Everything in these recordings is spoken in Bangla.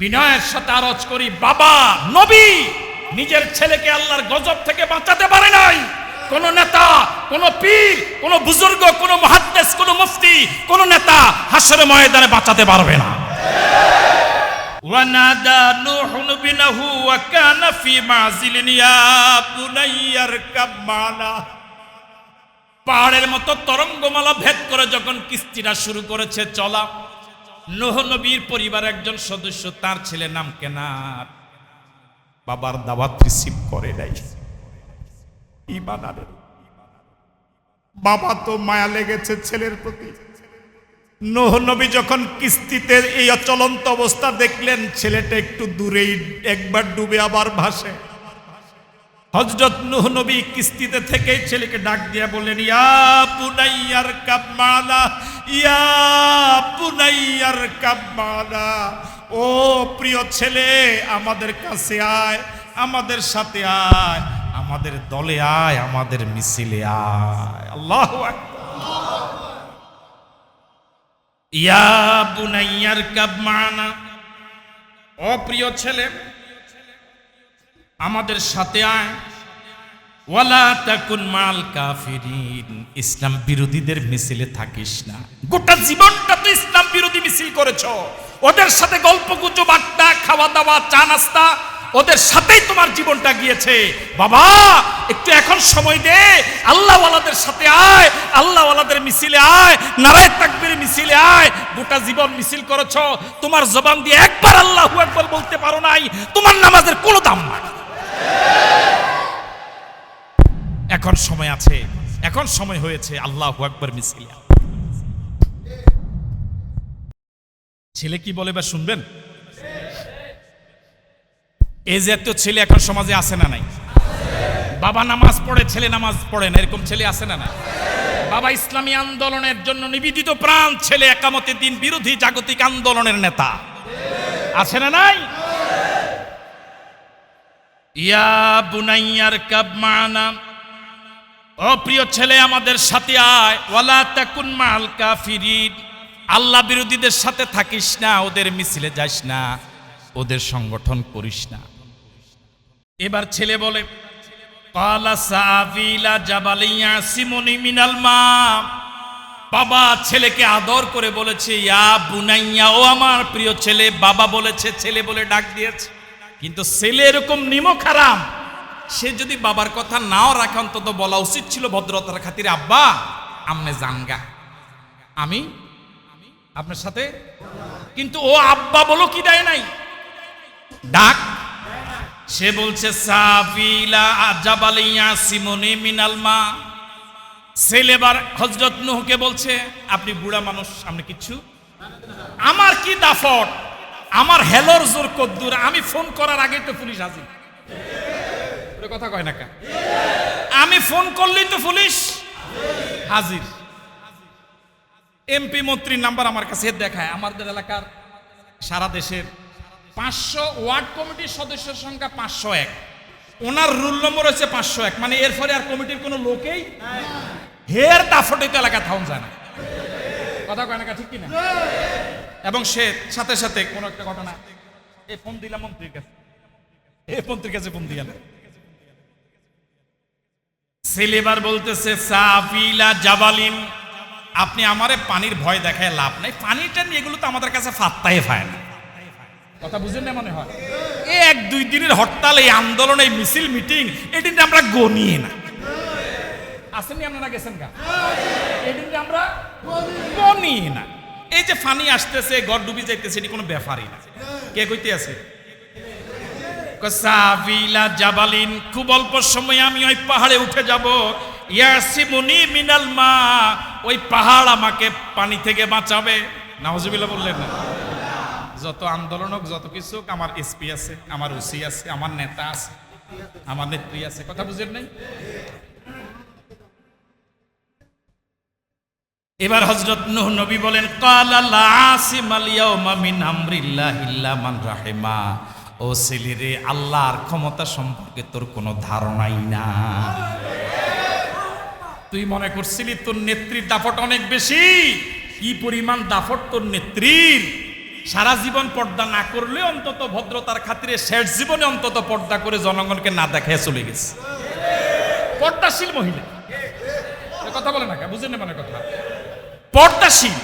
বিনয়ের সাথে আরজ করি বাবা নবী নিজের ছেলেকে আল্লাহর গজব থেকে বাঁচাতে পারে নাই কোন নেতা কোন পীর কোন বুজুর্গ কোন মহাদ্দেশ কোন মুফতি কোন নেতা হাসরে ময়দানে বাঁচাতে পারবে না ونادى نوح ابنه وكان في معزل يا بني اركب معنا পাহাড়ের মতো তরঙ্গমালা ভেদ করে যখন কিস্তিটা শুরু করেছে চলা নোহ নবীর পরিবার একজন সদস্য, তার ছেলে নাম কেনার বাবার দাওয়াত রিসিভ করে নাই। ইমান বাবা তো মায়া লেগেছে ছেলের প্রতি। নোহ নবী যখন কিস্তিতে এই অচলন্ত অবস্থা দেখলেন, ছেলেটা একটু দূরেই একবার ডুবে আবার ভাসে। হজরত নুহ নবী কিস্তিতে থেকে ছেলেকে ডাক দিয়া বললেন, ইয়া পুনাইয়ার কাবমালা ইয়া পুনাইয়ার কাবমালা ও প্রিয় ছেলে, আমাদের কাছে আয়, আমাদের সাথে আয়, আমাদের দলে আয়, আমাদের মিছিলে আয়। আল্লাহু ইয়া বুনাইয়ার কাবমানা অপ্রিয় ছেলে, আমাদের সাথে আয় ওয়ালা তাকুন মাল ইসলাম বিরোধীদের মিছিলে থাকিস না। গোটা জীবনটা তো ইসলাম বিরোধী মিছিল করেছ। ওদের সাথে গল্প গুজব, আড্ডা খাওয়া দাওয়া চা নাস্তা, ওদের সাথেই তোমার জীবনটা গিয়েছে। বাবা, একটু এখন সময় দে। আল্লাহওয়ালাদের সাথে আয়। আল্লাহওয়ালাদের মিছিলে আয়। নারায় তাকবীর মিছিলে আয়। গোটা জীবন মিছিল করেছ। তোমার জবান দিয়ে একবার আল্লাহু একবার বলতে পারো নাই। তোমার নামাজের কোনো দাম নাই। এখন সময় আছে। এখন সময় হয়েছে আল্লাহ একবার মিছিল। ছেলে কি বলে বা শুনবেন? এই জাতীয় ছেলে এখন সমাজে আছে না নাই? বাবা নামাজ পড়ে, ছেলে নামাজ পড়ে না, এরকম ছেলে আছে না নাই? বাবা ইসলামী আন্দোলনের জন্য নিবেদিত প্রাণ ছেলে একামতে দিন বিরোধী জাগতিক আন্দোলনের নেতা। আছে না নাই? ইয়া বুনাইয়ার কাবমানা ও প্রিয় ছেলে আমাদের সাথে আয়। ওয়ালা তাকুন মাল কাফিরিন। আল্লাহ বিরোধীদের সাথে থাকিস না, ওদের মিছিলে যাস না, ওদের সংগঠন করিস না। এবার ছেলে বলে বাবা ছেলেকে আদর করে বলেছে, ইয়া বুনাইয়া, ও আমার প্রিয় ছেলে। বাবা বলেছে, ছেলে বলে ডাক দিয়েছে। কিন্তু ছেলে এরকম নিমক হারাম। সে যদি বাবার কথা নাও রাখে, অন্তত বলা উচিত ছিল ভদ্রতার খাতিরে, আব্বা, আমনে জানগা। আমি আপনার সাথে কিন্তু ও আব্বা বলো কি দেয় নাই? ডাক। সে বলছে, সাফিলা আজাবালিয়া সিমনি মিনাল মা। ছেলেবার হজরত নুহকে বলছে, আপনি বুড়া মানুষ আপনি কিচ্ছু আমার কি দাফট আমার হেলোর জোর কদ্দুর, আমি ফোন করার আগে তো পুলিশ হাজির। কথা কয় না কা আমি ফোন করলেই তো পুলিশ। হাজির। এমপি মন্ত্রীর নাম্বার আমার কাছে দেখায়। আমাদের এলাকার সারা দেশের পাঁচশো ওয়ার্ড কমিটির সদস্যের সংখ্যা পাঁচশো এক। ওনার রুল নম্বর হচ্ছে পাঁচশো এক। মানে এরপরে আর কমিটির কোনো লোকেই হের দাফটে তো এলাকা থাউন যায় না। কথা কয় না ঠিক কিনা? এবং সে সাথে সাথে কোনো একটা ঘটনা এই ফোন দিলাম মন্ত্রীর কাছে। এই মন্ত্রীর কাছে ফোন দিলাম ছেলেবার বলতেছে, সাফিলা জাবালিন, আপনি আমারে পানির ভয় দেখায় লাভ নাই। পানিটা নিয়ে এগুলো তো আমাদের কাছে ফাত্তাই পায় না। কথা বুঝেন না মনে হয়? এই এক দুই দিনের হরতাল, এই আন্দোলন, এই মিছিল, মিটিং এটি আমরা গনিয়ে না। আসেননি আপনারা গেছেন গা? এটি আমরা গনিয়ে না। এই যে ফানি আসতেছে গড় ডুবি যাইতেছে, এটি কোনো ব্যাপারই না। কে কইতে আছে? সাবিলা জাবালিন, খুব অল্প সময় আমি ওই পাহাড়ে উঠে যাব। ইয়াসিমুনি মিনাল মা, ওই পাহাড় আমাকে পানি থেকে বাঁচাবে। নাহজুবিল্লাহ বললেন, যত আন্দোলন হোক, যত কিছু হোক, আমার এসপি আছে, আমার ওসি আছে, আমার নেতা আছে, আমার নেত্রী আছে। কথা বুঝেন নাই? এবার হজরত নুহ নবী বলেন, কালা আসিম আল ইয়াউমা মিন আমরিল্লাহ ইল্লা মান রাহিমা। ও ছেলেরে আল্লাহর ক্ষমতা সম্পর্কে তোর কোনো ধারণাই না। তুই মনে করছিলি তোর নেত্রীর দাফট অনেক বেশি? কি পরিমাণ দাফট তোর নেত্রীর? সারা জীবন পর্দা না করলে অন্তত ভদ্রতার খাতিরে শেষ জীবনে অন্তত পর্দা করে জনগণকে না দেখায় চলে গেছে। পর্দাশীল মহিলা। কথা বলে না না মানে কথা। পর্দাশীল।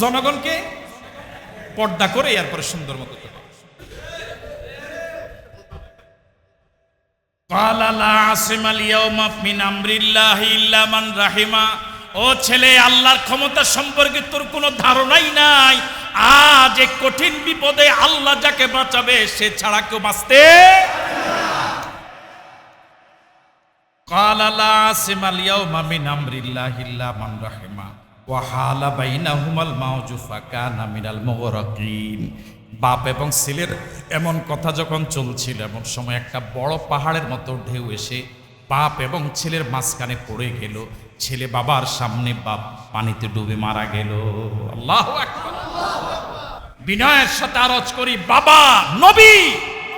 জনগণকে পর্দা করে এরপরে সুন্দর মতো قال لا عاصم اليوم من امر الله الا من رحم ও ছেলে আল্লাহর ক্ষমতা সম্পর্কে তোর কোনো ধারণাই নাই আজ এক কঠিন বিপদে আল্লাহ যাকে বাঁচাবে সে ছাড়া কেউ বাঁচতে قال لا عاصم اليوم من امر বাপ এবং ছেলের এমন কথা যখন চলছিল, এমন সময় একটা বড় পাহাড়ের মতো ঢেউ এসে বাপ এবং ছেলের মাঝখানে পড়ে গেল। ছেলে বাবার সামনে বাপ পানিতে ডুবে মারা গেল। আল্লাহ বিনয়ের সাথে আরজ করি, বাবা, নবী,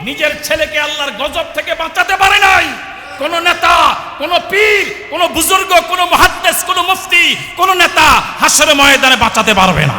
নিজের ছেলেকে আল্লাহর গজব থেকে বাঁচাতে পারে নাই। কোন নেতা, কোন পীর, কোন বুজুর্গ, কোন মহাদ্দেশ কোন মুফতি, কোন নেতা হাসরে ময়দানে বাঁচাতে পারবে না।